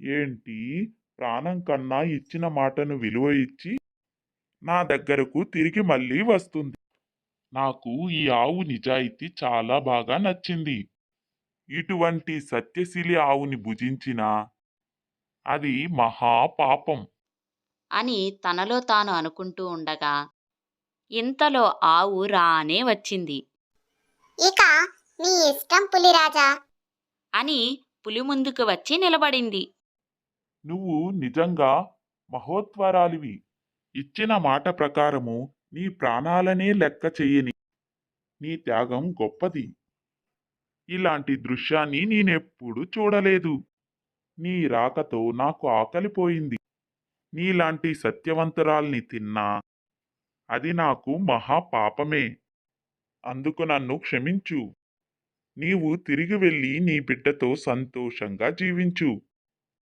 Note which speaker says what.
Speaker 1: ఏంటి? ప్రాణం కన్నా ఇచ్చిన మాటను విలువ ఇచ్చి నా దగ్గరకు తిరిగి మళ్ళీ వస్తుంది. నాకు ఈ ఆవు నిజాయితీ చాలా బాగా నచ్చింది. ఇటువంటి సత్యశీలి ఆవుని భుజించినా అది మహాపాపం.
Speaker 2: అని తనలో తాను అనుకుంటూ ఉండగా ఇంతలో ఆవు రానే వచ్చింది.
Speaker 3: ఇక మీ ఇష్టం పులిరాజా!
Speaker 2: అని పులి ముందుకు వచ్చి నిలబడింది.
Speaker 1: నువ్వు నిజంగా మహోత్వరాలివి ఇచ్చిన మాట ప్రకారము నీ ప్రాణాలనే లెక్క చెయ్యని నీ త్యాగం గొప్పది. ఇలాంటి దృశ్యాన్ని నేనెప్పుడు చూడలేదు. నీ రాకతో నాకు ఆకలిపోయింది నీలాంటి సత్యవంతురాల్ని తిన్నా అది నాకు మహాపాపమే అందుకు నన్ను క్షమించు. నీవు తిరిగి వెళ్ళి నీ బిడ్డతో సంతోషంగా జీవించు.